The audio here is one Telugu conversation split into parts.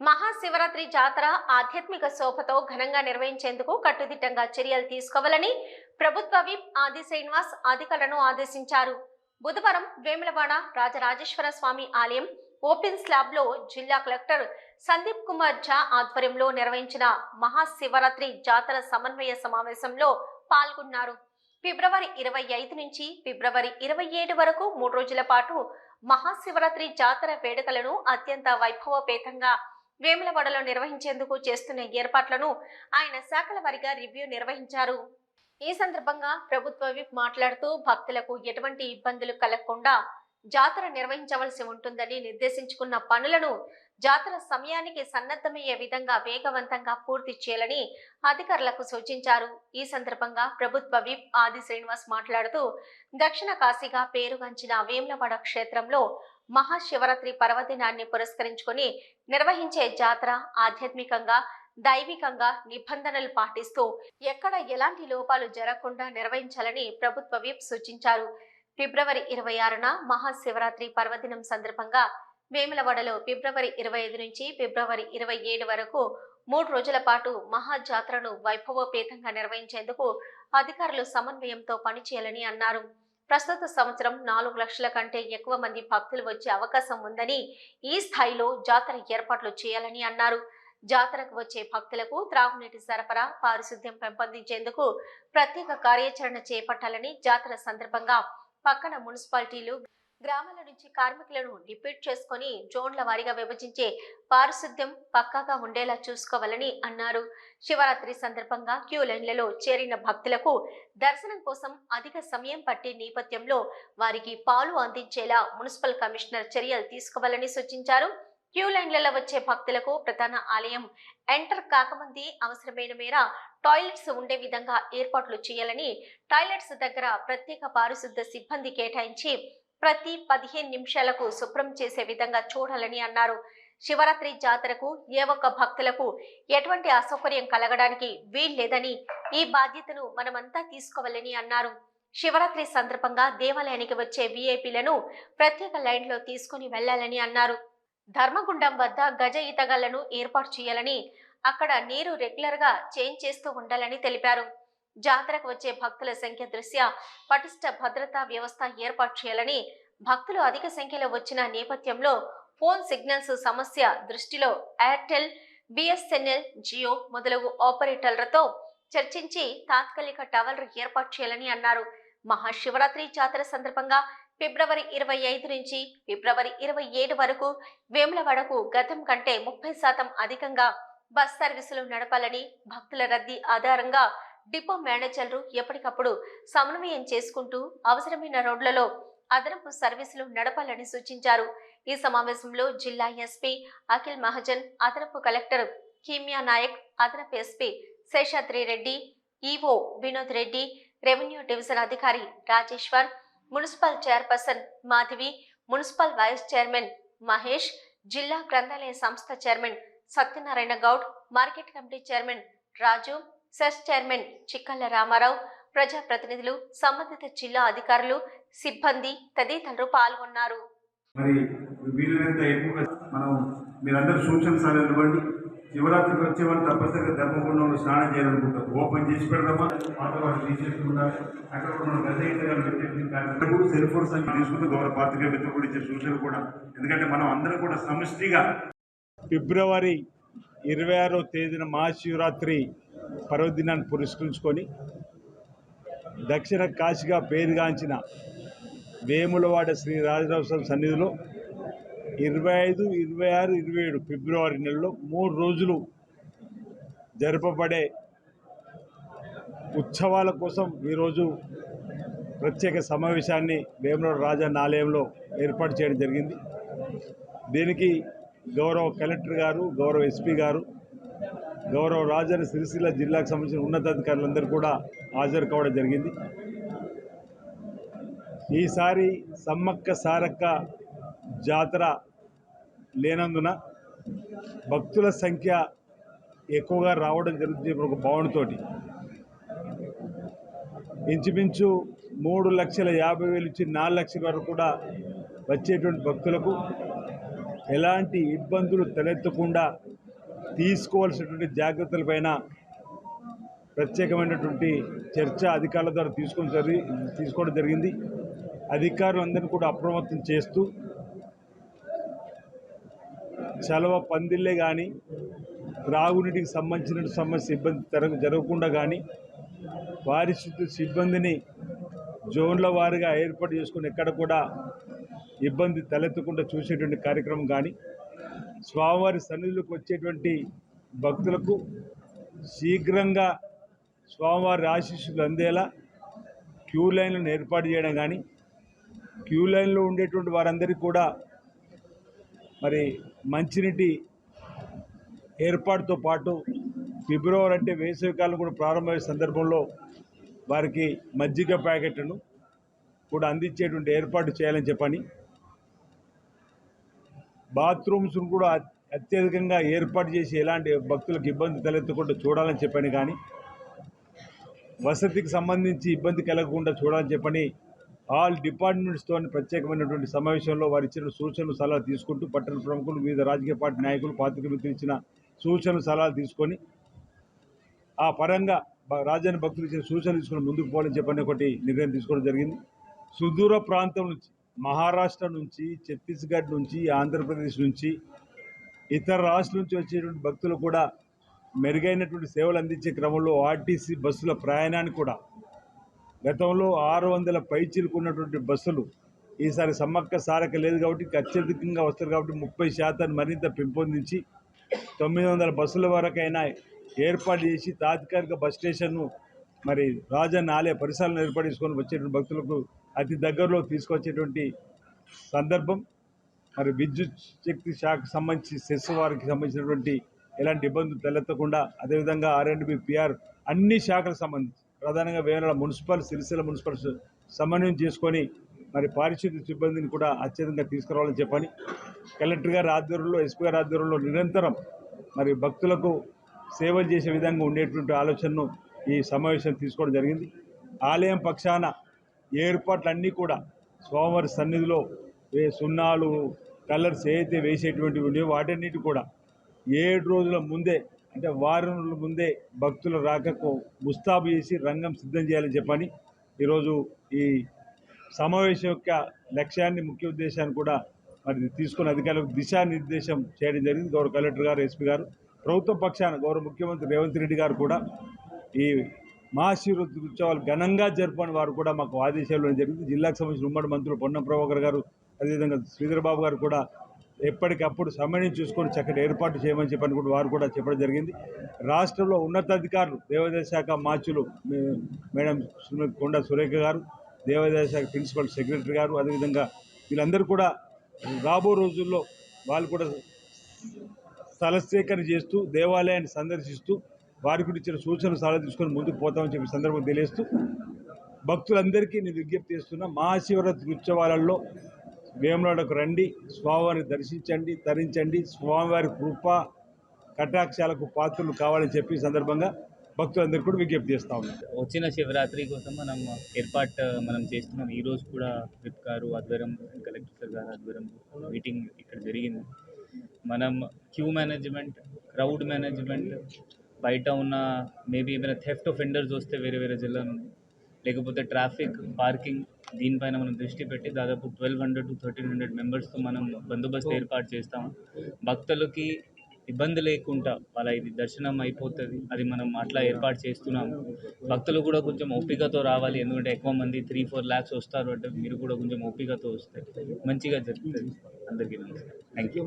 మహాశివరాత్రి జాతర ఆధ్యాత్మిక శోభతో ఘనంగా నిర్వహించేందుకు కట్టుదిట్టంగా చర్యలు తీసుకోవాలని ప్రభుత్వ విప్ ఆది శ్రీనివాస్ అధికారులను ఆదేశించారు. బుధవారం వేములవాడ రాజరాజేశ్వర స్వామి ఆలయం ఓపెన్ స్లాబ్లో జిల్లా కలెక్టర్ సందీప్ కుమార్ ఝా ఆధ్వర్యంలో నిర్వహించిన మహాశివరాత్రి జాతర సమన్వయ సమావేశంలో పాల్గొన్నారు. ఫిబ్రవరి ఇరవై ఐదు నుంచి ఫిబ్రవరి ఇరవై ఏడు వరకు మూడు రోజుల పాటు మహాశివరాత్రి జాతర వేడుకలను అత్యంత వైభవపేతంగా వేములవాడలో నిర్వహించేందుకు చేస్తున్న ఏర్పాట్లను ఆయన శాఖల వారిగా రివ్యూ నిర్వహించారు. ఈ సందర్భంగా ప్రభుత్వ విప్ మాట్లాడుతూ భక్తులకు ఎటువంటి ఇబ్బందులు కలగకుండా జాతర నిర్వహించవలసి ఉంటుందని నిర్దేశించుకున్న పనులను జాతర సమయానికి సన్నద్ధమయ్యే విధంగా వేగవంతంగా పూర్తి చేయాలని అధికారులకు సూచించారు. ఈ సందర్భంగా ప్రభుత్వ విప్ ఆది శ్రీనివాస్ మాట్లాడుతూ దక్షిణ కాశీగా పేరుగాంచిన వేములవాడ క్షేత్రంలో మహాశివరాత్రి పర్వదినాన్ని పురస్కరించుకొని నిర్వహించే జాతర ఆధ్యాత్మికంగా దైవికంగా నిబంధనలు పాటిస్తూ ఎక్కడ ఎలాంటి లోపాలు జరగకుండా నిర్వహించాలని ప్రభుత్వ విప్ సూచించారు. ఫిబ్రవరి ఇరవై ఆరున మహాశివరాత్రి పర్వదినం సందర్భంగా వేములవాడలో ఫిబ్రవరి ఇరవై ఐదు నుంచి ఫిబ్రవరి ఇరవై ఏడు వరకు మూడు రోజుల పాటు మహాజాతరను వైభవోపేతంగా నిర్వహించేందుకు అధికారులు సమన్వయంతో పనిచేయాలని అన్నారు. ప్రస్తుత సంవత్సరం నాలుగు లక్షల కంటే ఎక్కువ మంది భక్తులు వచ్చే అవకాశం ఉందని ఈ స్థాయిలో జాతర ఏర్పాట్లు చేయాలని అన్నారు. జాతరకు వచ్చే భక్తులకు త్రాగునీటి సరఫరా పారిశుద్ధ్యం పెంపొందించేందుకు ప్రత్యేక కార్యాచరణ చేపట్టాలని జాతర సందర్భంగా పక్కన మున్సిపాలిటీలు గ్రామాల నుంచి కార్మికులను రిపీట్ చేసుకొని జోన్ల వారీగా విభజించే పారిశుద్ధ్యం పక్కాగా ఉండేలా చూసుకోవాలని అన్నారు. శివరాత్రి సందర్భంగా క్యూ లైన్లలో చేరిన భక్తులకు దర్శనం కోసం అధిక సమయం పట్టే నేపథ్యంలో వారికి పాలు అందించేలా మున్సిపల్ కమిషనర్ చర్యలు తీసుకోవాలని సూచించారు. క్యూ లైన్లలో వచ్చే భక్తులకు ప్రధాన ఆలయం ఎంటర్ కాకముందే అవసరమైన మేర టాయిలెట్స్ ఉండే విధంగా ఏర్పాట్లు చేయాలని టాయిలెట్స్ దగ్గర ప్రత్యేక పారిశుద్ధ సిబ్బంది కేటాయించి ప్రతి పదిహేను నిమిషాలకు శుభ్రం చేసే విధంగా చూడాలని అన్నారు. శివరాత్రి జాతరకు ఏ ఒక్క భక్తులకు ఎటువంటి అసౌకర్యం కలగడానికి వీల్లేదని ఈ బాధ్యతను మనమంతా తీసుకోవాలని అన్నారు. శివరాత్రి సందర్భంగా దేవాలయానికి వచ్చే విఐపీలను ప్రత్యేక లైన్లో తీసుకుని వెళ్ళాలని అన్నారు. ధర్మగుండం వద్ద గజ ఈతగాళ్ళను ఏర్పాటు చేయాలని అక్కడ నీరు రెగ్యులర్గా చేంజ్ చేస్తూ ఉండాలని తెలిపారు. జాతరకు వచ్చే భక్తుల సంఖ్య దృష్ట్యా పటిష్ట భద్రతా వ్యవస్థ ఏర్పాటు చేయాలని భక్తులు అధిక సంఖ్యలో వచ్చిన నేపథ్యంలో ఫోన్ సిగ్నల్స్ సమస్య దృష్టిలో ఎయిర్టెల్ బిఎస్ఎన్ఎల్ జియో మొదలగు ఆపరేటర్లతో చర్చించి తాత్కాలిక టవర్లు ఏర్పాటు చేయాలని అన్నారు. మహాశివరాత్రి జాతర సందర్భంగా ఫిబ్రవరి ఇరవై ఐదు నుంచి ఫిబ్రవరి ఇరవై ఏడు వరకు వేములవాడకు గతం కంటే ముప్పై శాతం అధికంగా బస్ సర్వీసులు నడపాలని భక్తుల రద్దీ ఆధారంగా డిపో మేనేజర్లు ఎప్పటికప్పుడు సమన్వయం చేసుకుంటూ అవసరమైన రోడ్లలో అదనపు సర్వీసులు నడపాలని సూచించారు. ఈ సమావేశంలో జిల్లా ఎస్పీ అఖిల్ మహాజన్ అదనపు కలెక్టర్ కీమియా నాయక్ అదనపు SP Seshadri Reddy EO Vinod Reddy revenue division అధికారి Rajeshwar municipal chairperson Madhavi municipal vice chairman Mahesh జిల్లా గ్రంథాలయ సంస్థ chairman Satyanarayana Goud market committee chairman Raju CESS chairman Chikkala Ramarao ప్రజాప్రతినిధులు సంబంధిత జిల్లా అధికారులు సిబ్బంది తదితరులు పాల్గొన్నారు. మరి వీలైనంత ఎక్కువగా మనం మీరందరూ సూచన సలహాలు ఇవ్వండి. శివరాత్రికి వచ్చే వాళ్ళు తప్పనిసరిగా ధర్మగుండంలో స్నానం చేయాలనుకుంటారు. ఓపెన్ చేసి పెడదామా? పాత వాళ్ళు తీసేసుకుంటారు అక్కడ కూడా మనం గత ఇంతగాలు పెట్టేసి సెల్ ఫోన్స్ అని తీసుకుంటే గౌరవ పాత్రిక మిత్రులు కూడా ఇచ్చే సూచనలు కూడా. ఎందుకంటే మనం అందరం కూడా సమిష్టిగా ఫిబ్రవరి ఇరవై ఆరో తేదీన మహాశివరాత్రి పర్వదినాన్ని పురస్కరించుకొని దక్షిణ కాశీగా పేరుగాంచిన వేములవాడ శ్రీ రాజరాజస్వామి సన్నిధిలో ఇరవై ఐదు ఇరవై ఆరు ఇరవై ఏడు ఫిబ్రవరి నెలలో మూడు రోజులు జరపబడే ఉత్సవాల కోసం ఈరోజు ప్రత్యేక సమావేశాన్ని వేములవాడ రాజన్న ఆలయంలో ఏర్పాటు చేయడం జరిగింది. దీనికి గౌరవ కలెక్టర్ గారు గౌరవ ఎస్పీ గారు గౌరవ రాజన్న సిరిసిల్ల జిల్లాకు సంబంధించిన ఉన్నతాధికారులందరూ కూడా హాజరు కావడం జరిగింది. ఈసారి సమ్మక్క సారక్క జాతర లేనందున భక్తుల సంఖ్య ఎక్కువగా రావడం జరుగుతుంది ఇప్పుడు ఒక భావనతోటి. ఇంచుమించు మూడు లక్షల యాభై వేలు నుంచి నాలుగు లక్షల వరకు కూడా వచ్చేటువంటి భక్తులకు ఎలాంటి ఇబ్బందులు తలెత్తకుండా తీసుకోవాల్సినటువంటి జాగ్రత్తలపైన ప్రత్యేకమైనటువంటి చర్చ అధికారుల ద్వారా తీసుకొని జరిగి తీసుకోవడం జరిగింది. అధికారులందరినీ కూడా అప్రమత్తం చేస్తూ చలవ పందిళ్ళే కానీ త్రాగునీటికి సంబంధించిన సమస్య ఇబ్బంది జరగ జరగకుండా కానీ పారిశుద్ధ్య సిబ్బందిని జోన్ల వారిగా ఏర్పాటు చేసుకుని ఎక్కడ కూడా ఇబ్బంది తలెత్తకుండా చూసేటువంటి కార్యక్రమం కానీ స్వామివారి సన్నిధిలోకి వచ్చేటువంటి భక్తులకు శీఘ్రంగా స్వామివారి ఆశీస్సులు అందేలా క్యూ లైన్లను ఏర్పాటు చేయడం కానీ క్యూ లైన్లో ఉండేటువంటి వారందరికీ కూడా మరి మంచినీటి ఏర్పాటుతో పాటు ఫిబ్రవరి అంటే వేసవికాలం కూడా ప్రారంభమయ్యే సందర్భంలో వారికి మజ్జిగ ప్యాకెట్లను కూడా అందించేటువంటి ఏర్పాటు చేయాలని చెప్పని బాత్రూమ్స్ను కూడా అత్యధికంగా ఏర్పాటు చేసి ఎలాంటి భక్తులకు ఇబ్బంది తలెత్తకుండా చూడాలని చెప్పని కానీ వసతికి సంబంధించి ఇబ్బంది కలగకుండా చూడాలని చెప్పని ఆల్ డిపార్ట్మెంట్స్తో ప్రత్యేకమైనటువంటి సమావేశంలో వారు ఇచ్చిన సూచనలు సలహాలు తీసుకుంటూ పట్టణ ప్రముఖులు వివిధ రాజకీయ పార్టీ నాయకులు పాత్రిక మిత్రులు ఇచ్చిన సూచనలు సలహాలు తీసుకొని ఆ పరంగా బ- భక్తులు ఇచ్చిన సూచనలు తీసుకుని ముందుకు పోవాలని చెప్పని ఒకటి నిర్ణయం తీసుకోవడం జరిగింది. సుదూర ప్రాంతం నుంచి మహారాష్ట్ర నుంచి ఛత్తీస్గఢ్ నుంచి ఆంధ్రప్రదేశ్ నుంచి ఇతర రాష్ట్రాల నుంచి వచ్చేటువంటి భక్తులు కూడా మెరుగైనటువంటి సేవలు అందించే క్రమంలో ఆర్టీసీ బస్సుల ప్రయాణాన్ని కూడా గతంలో ఆరు వందల పైచిలుకున్నటువంటి బస్సులు ఈసారి సమ్మక్క సారక లేదు కాబట్టి అత్యధికంగా వస్తారు కాబట్టి ముప్పై శాతాన్ని మరింత పెంపొందించి తొమ్మిది వందల బస్సుల వరకైనా ఏర్పాటు చేసి తాత్కాలిక బస్ స్టేషన్ను మరి రాజన్న ఆలయ పరిసరాలను ఏర్పాటు చేసుకొని వచ్చేటువంటి భక్తులకు అతి దగ్గరలో తీసుకొచ్చేటువంటి సందర్భం. మరి విద్యుత్ శక్తి శాఖకు సంబంధించి సెస్ వారికి సంబంధించినటువంటి ఎలాంటి ఇబ్బందులు తలెత్తకుండా అదేవిధంగా ఆర్ఎండ్బి పిఆర్ అన్ని శాఖలకు సంబంధించి ప్రధానంగా వేల మున్సిపల్ సిరిసిల్ల మున్సిపల్ సమన్వయం చేసుకొని మరి పారిశుద్ధ్య సిబ్బందిని కూడా అత్యధికంగా తీసుకురావాలని చెప్పని కలెక్టర్ గారి ఆధ్వర్యంలో ఎస్పీ గారి ఆధ్వర్యంలో నిరంతరం మరి భక్తులకు సేవలు చేసే విధంగా ఉండేటువంటి ఆలోచనను ఈ సమావేశం తీసుకోవడం జరిగింది. ఆలయం పక్షాన ఏర్పాట్లన్నీ కూడా స్వామివారి సన్నిధిలో సున్నాలు కలర్స్ ఏదైతే వేసేటువంటివి ఉన్నాయో వాటన్నిటి కూడా ఏడు రోజుల ముందే అంటే వారం రోజుల ముందే భక్తుల రాకకు ముస్తాబు చేసి రంగం సిద్ధం చేయాలని చెప్పని ఈరోజు ఈ సమావేశం యొక్క లక్ష్యాన్ని ముఖ్య ఉద్దేశాన్ని కూడా మరి తీసుకున్న అధికారులకు దిశానిర్దేశం చేయడం జరిగింది. గౌరవ కలెక్టర్ గారు ఎస్పీ గారు ప్రభుత్వ పక్షాన గౌరవ ముఖ్యమంత్రి రేవంత్ రెడ్డి గారు కూడా ఈ మహాశివరాత్రి ఉత్సవాలు ఘనంగా జరపని వారు కూడా మాకు ఆదేశాలు జరిగింది. జిల్లాకు సంబంధించిన ఉమ్మడి మంత్రులు పొన్నం ప్రభాకర్ గారు అదేవిధంగా శ్రీధర్ బాబు గారు కూడా ఎప్పటికప్పుడు సమయం చూసుకొని చక్కటి ఏర్పాటు చేయమని చెప్పని కూడా వారు కూడా చెప్పడం జరిగింది. రాష్ట్రంలో ఉన్నతాధికారులు దేవాదాయ శాఖ మార్చులు మేడం కొండ సురేఖ గారు దేవాదాయ శాఖ ప్రిన్సిపల్ సెక్రటరీ గారు అదేవిధంగా వీళ్ళందరూ కూడా రాబో రోజుల్లో వాళ్ళు కూడా స్థల సేకరణ చేస్తూ దేవాలయాన్ని సందర్శిస్తూ వారి గురించి ఇచ్చిన సూచనలు సలహా తీసుకొని ముందుకు పోతామని చెప్పి సందర్భం తెలియస్తూ భక్తులందరికీ నేను విజ్ఞప్తి చేస్తున్నా మహాశివరాత్రి ఉత్సవాలలో వేములాడకు రండి స్వామివారిని దర్శించండి తరించండి స్వామివారి కృప కటాక్షాలకు పాత్రలు కావాలని చెప్పి సందర్భంగా భక్తులందరికీ కూడా విజ్ఞప్తి చేస్తా ఉన్నాం. వచ్చిన శివరాత్రి కోసం మనం ఏర్పాటు మనం చేస్తున్నాం. ఈరోజు కూడా విప్ గారు ఆధ్వర్యం కలెక్టర్ గారు ఆధ్వర్యం మీటింగ్ ఇక్కడ జరిగింది. మనం క్యూ మేనేజ్మెంట్ క్రౌడ్ మేనేజ్మెంట్ బయట ఉన్న మేబీ ఏమైనా థెఫ్ట్ ఫెండర్స్ వస్తే వేరే వేరే జిల్లా నుండి. లేకపోతే ట్రాఫిక్ పార్కింగ్ దీనిపైన మనం దృష్టి పెట్టి దాదాపు twelve hundred to thirteen hundred మెంబర్స్తో మనం బందోబస్తు ఏర్పాటు చేస్తాం. భక్తులకి ఇబ్బంది లేకుండా వాళ్ళ ఇది దర్శనం అయిపోతుంది అది మనం అట్లా ఏర్పాటు చేస్తున్నాము. భక్తులు కూడా కొంచెం ఓపికతో రావాలి ఎందుకంటే ఎక్కువ మంది త్రీ ఫోర్ ల్యాక్స్ వస్తారు అంటే మీరు కూడా కొంచెం ఓపికతో వస్తే మంచిగా జరుగుతుంది. అందరికీ నమస్కారం. థ్యాంక్ యూ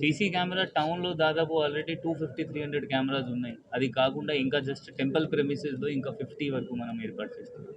సీసీ కెమెరా టౌన్లో దాదాపు already two fifty three hundred cameras ఉన్నాయి. అది కాకుండా ఇంకా జస్ట్ టెంపుల్ ప్రెమిసెస్లో ఇంకా ఫిఫ్టీ వరకు మనం ఏర్పాటు చేస్తున్నాం.